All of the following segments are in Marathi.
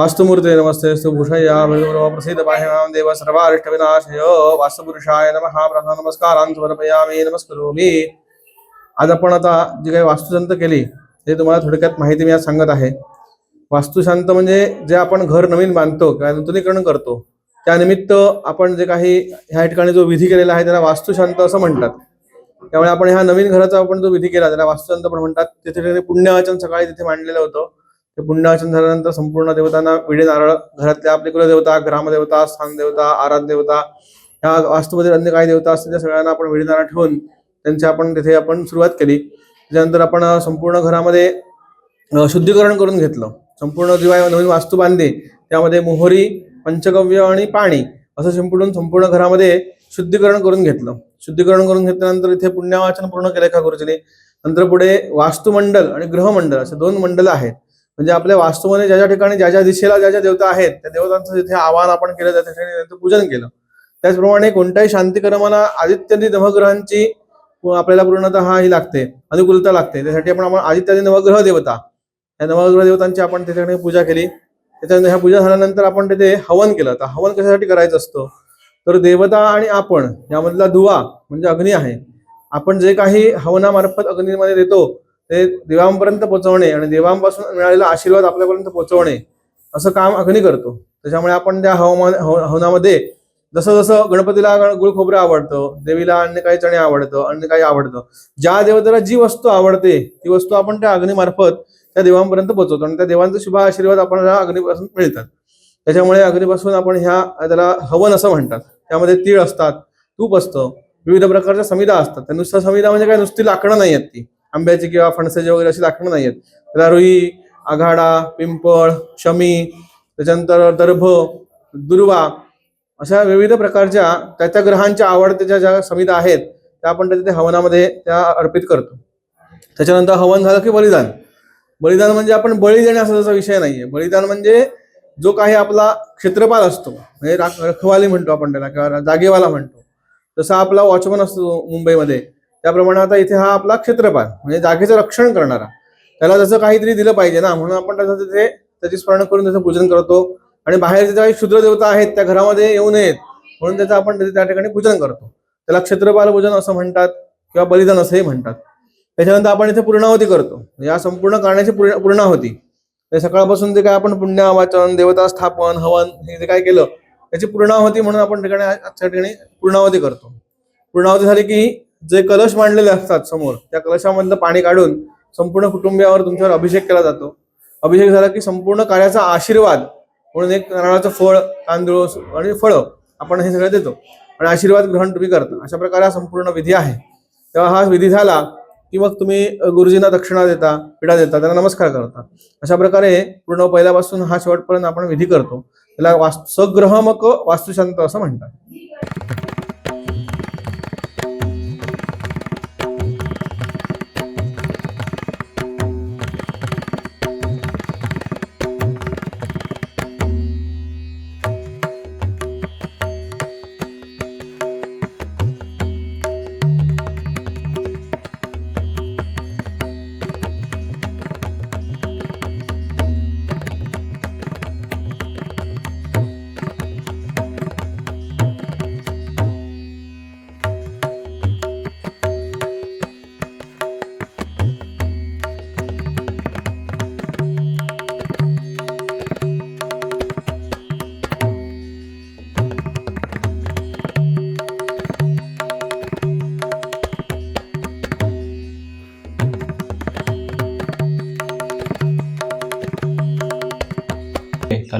वास्तुमूर्ते नमस्ते सुभूषया प्रसिद्ध पाह्यां देव सर्वारिष्टविनाशय। वास्तुपुरुषाय नमः। प्रथम नमस्कारान् समर्पयामि। नमस्करोमि। आज आपण आता जी काही वास्तुशांत केली ते तुम्हाला थोडक्यात माहिती मी आज सांगत आहे. वास्तुशांत म्हणजे जे आपण घर नवीन बांधतो किंवा नूतनीकरण करतो त्यानिमित्त आपण जे काही ह्या ठिकाणी जो विधी केलेला आहे त्याला वास्तुशांत असं म्हणतात. त्यामुळे आपण ह्या नवीन घराचा आपण जो विधी केला त्याला वास्तुशांत पण म्हणतात. तिथे पुण्यवाचन सकाळी तिथे मांडलेलं होतं. ते पुण्यवाचन झाल्यानंतर संपूर्ण देवतांना विडे नारळ घरातल्या आपले कुलदेवता ग्रामदेवता स्थानदेवता आराध देवता ह्या वास्तूमध्ये अन्य काही देवता असतील त्या सगळ्यांना आपण विडे नारळ ठेवून त्यांची आपण तिथे आपण सुरुवात केली. त्याच्यानंतर आपण संपूर्ण घरामध्ये शुद्धीकरण करून घेतलं. संपूर्ण जेव्हा नवीन वास्तू बांधली त्यामध्ये मोहरी पंचगव्य आणि पाणी असं संपूर्ण संपूर्ण घरामध्ये शुद्धीकरण करून घेतलं. शुद्धीकरण करून घेतल्यानंतर इथे पुण्यवाचन पूर्ण केलं का गुरुजीने? नंतर पुढे वास्तुमंडल आणि ग्रहमंडल असे दोन मंडल आहेत. म्हणजे आपल्या वास्तूमध्ये ज्या ज्या ठिकाणी ज्या ज्या दिशेला ज्या ज्या देवता आहेत त्या देवतांचं जिथे आवाहन आपण केलं त्या ठिकाणी त्यांचं पूजन केलं. त्याचप्रमाणे कोणत्याही शांतिक्रमाला आदित्यादी नवग्रहांची आपल्याला पूर्णतः ही लागते अनुकूलता लागते. त्यासाठी आपण आपण आदित्यादी नवग्रह देवता. या नवग्रह देवतांची आपण त्या ठिकाणी पूजा केली. त्याच्यानंतर ह्या पूजा झाल्यानंतर आपण तिथे हवन केलं. तर हवन कशासाठी करायचं असतं? तर देवता आणि आपण यामधला दुवा म्हणजे अग्नी आहे. आपण जे काही हवनामार्फत अग्नीमध्ये देतो ते देवांपर्यंत पोहोचवणे आणि देवांपासून मिळालेला आशीर्वाद आपल्यापर्यंत पोहोचवणे असं काम अग्नी करतो. त्याच्यामुळे आपण त्या हवामान हवनामध्ये जसं जसं गणपतीला गुळ खोबरं आवडतं देवीला अन्य काही चणे आवडतं अन्य काही आवडतं ज्या देवतेला जी वस्तू आवडते ती वस्तू आपण त्या अग्नीमार्फत त्या देवांपर्यंत पोहोचवतो आणि त्या देवांचा शुभ आशीर्वाद आपण त्या अग्नीपासून मिळतात. त्याच्यामुळे अग्नीपासून आपण ह्या त्याला हवन असं म्हणतात. त्यामध्ये तीळ असतात तूप असतं विविध प्रकारच्या समिधा असतात. त्या नुसतं समिधा म्हणजे काय? नुसती लाकडं नाही आहेत ती. आंब्याची किंवा फणसाची वगैरे अशी लाकडं नाही आहेत त्याला रुई आघाडा पिंपळ शमी त्याच्यानंतर दर्भ दुर्वा अशा विविध प्रकारच्या त्या त्या ग्रहांच्या आवडत्या ज्या समिता आहेत त्या आपण त्या तिथे हवनामध्ये त्या अर्पित करतो. त्याच्यानंतर हवन झालं की बलिदान. बलिदान म्हणजे आपण बळी देणे असा जसा विषय नाहीये. बलिदान म्हणजे जो काही आपला क्षेत्रपाल असतो म्हणजे राख- रखवाली म्हणतो आपण त्याला किंवा जागेवाला म्हणतो. जसा आपला वॉचमन असतो मुंबईमध्ये त्याप्रमाणे आता इथे हा आपला क्षेत्रपाल म्हणजे जागेचं रक्षण करणारा. त्याला जसं काहीतरी दिलं पाहिजे ना म्हणून आपण त्याचं तिथे त्याची स्मरण करून त्याचं पूजन करतो. आणि बाहेरचे काही क्षुद्र देवता आहेत त्या घरामध्ये येऊ नयेत म्हणून त्याचं आपण त्या ठिकाणी पूजन करतो. त्याला क्षेत्रपाल पूजन असं म्हणतात किंवा बलिदान असंही म्हणतात. त्याच्यानंतर आपण इथे पूर्णावती करतो. या संपूर्ण करण्याची पूर्ण पूर्णावती सकाळपासून जे काय आपण पुण्यावाचन देवता स्थापन हवन हे जे काय केलं त्याची पूर्णावती म्हणून आपण ठिकाणी आजच्या ठिकाणी पूर्णावती करतो. पूर्णावती झाली की जे कलश मांडलेले असतात समोर त्या कलशामधलं पाणी काढून संपूर्ण कुटुंबियावर तुमच्यावर अभिषेक केला जातो. अभिषेक झाला की संपूर्ण कार्याचा आशीर्वाद म्हणून एक नारळाचं फळ तांदूळ आणि फळं आपण हे सगळं देतो. आणि आशीर्वाद ग्रहण तुम्ही करता. अशा प्रकारे हा संपूर्ण विधी आहे. तेव्हा हा विधी झाला की मग तुम्ही गुरुजींना दक्षिणा देता पिढा देता त्यांना नमस्कार करता. अशा प्रकारे पूर्ण पहिल्यापासून हा शेवटपर्यंत आपण विधी करतो. त्याला वास्तु सग्रहमक वास्तुशांत असं म्हणतात.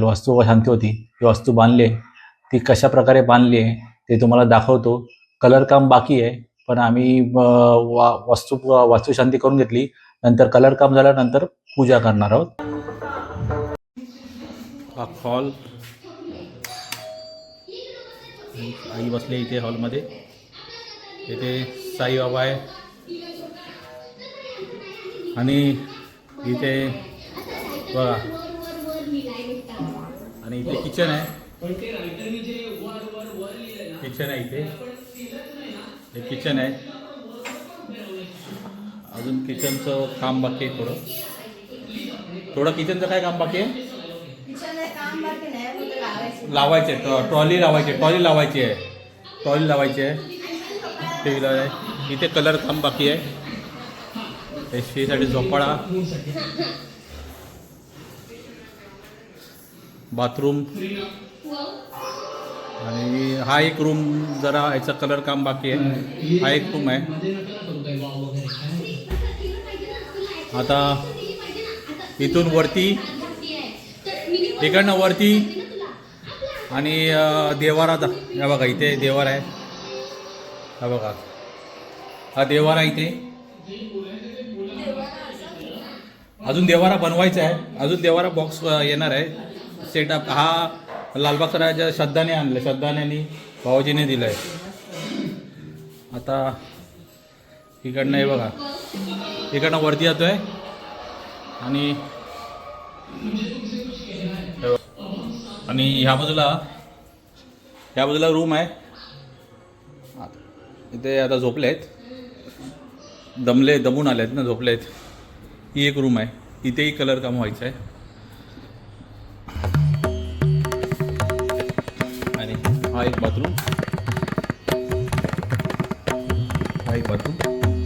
काल वास्तू शांती होती. ती वास्तू बांधली आहे. ती कशा प्रकारे बांधली आहे ते तुम्हाला दाखवतो. कलर काम बाकी आहे पण आम्ही वा वास्तू वास्तुशांती करून घेतली. नंतर कलर काम झाल्यानंतर पूजा करणार आहोत. हा हॉल आई बसले इथे हॉलमध्ये इथे साईबाबा आहे. आणि इथे बघा आणि इथे किचन आहे. किचन आहे इथे. हे किचन आहे. अजून किचनचं काम बाकी आहे थोडं. थोडं किचनचं काय काम बाकी आहे? काम बाकी नाही फक्त लावायचं. लावायचे ट्रॉ ट्रॉली लावायची ट्रॉली लावायची आहे. ट्रॉली लावायची आहे. ते आहे. इथे कलर काम बाकी आहे. हे. शेसाठी झोपाळा. बाथरूम. आणि हा एक रूम जरा याचा कलर काम बाकी आहे. हा एक रूम आहे. आता इथून वरती इकडनं वरती आणि देवारा हे या बघा इथे देवार आहे. हा बघा. हा देवारा इथे. अजून देवारा बनवायचा आहे. अजून देवारा बॉक्स येणार आहे. सेटअप हा लालबाग राजा श्रद्धाने आणलं श्रद्धाने भाऊजीने दिलं आहे आता इकडनं हे बघा. इकडनं वरती जातो आहे आणि आणि ह्या बाजूला ह्या बाजूला रूम आहे. इथे आता झोपले आहेत दमले दमून आले आहेत ना झोपले आहेत ही एक रूम आहे. इथेही कलर काम व्हायचं आहे हा एक बाथरूम. हा एक बाथरूम.